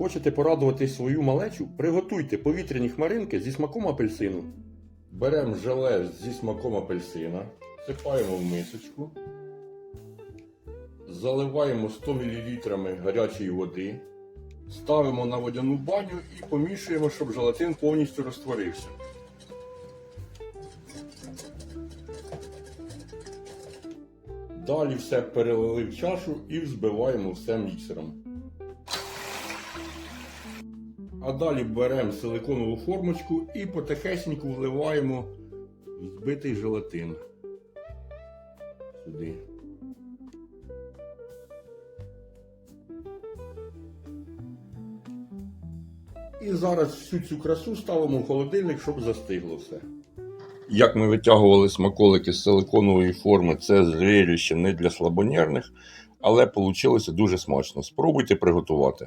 Хочете порадувати свою малечу? Приготуйте повітряні хмаринки зі смаком апельсину. Беремо желе зі смаком апельсина, сипаємо в мисочку, заливаємо 100 мл гарячої води, ставимо на водяну баню і помішуємо, щоб желатин повністю розтворився. Далі все перелили в чашу і взбиваємо все міксером. А далі беремо силиконову формочку і потихесеньку вливаємо збитий желатин. Сюди. І зараз всю цю красу ставимо в холодильник, щоб застигло все. Як ми витягували смаколики з силиконової форми, це зрелище не для слабонервних, але вийшло дуже смачно. Спробуйте приготувати.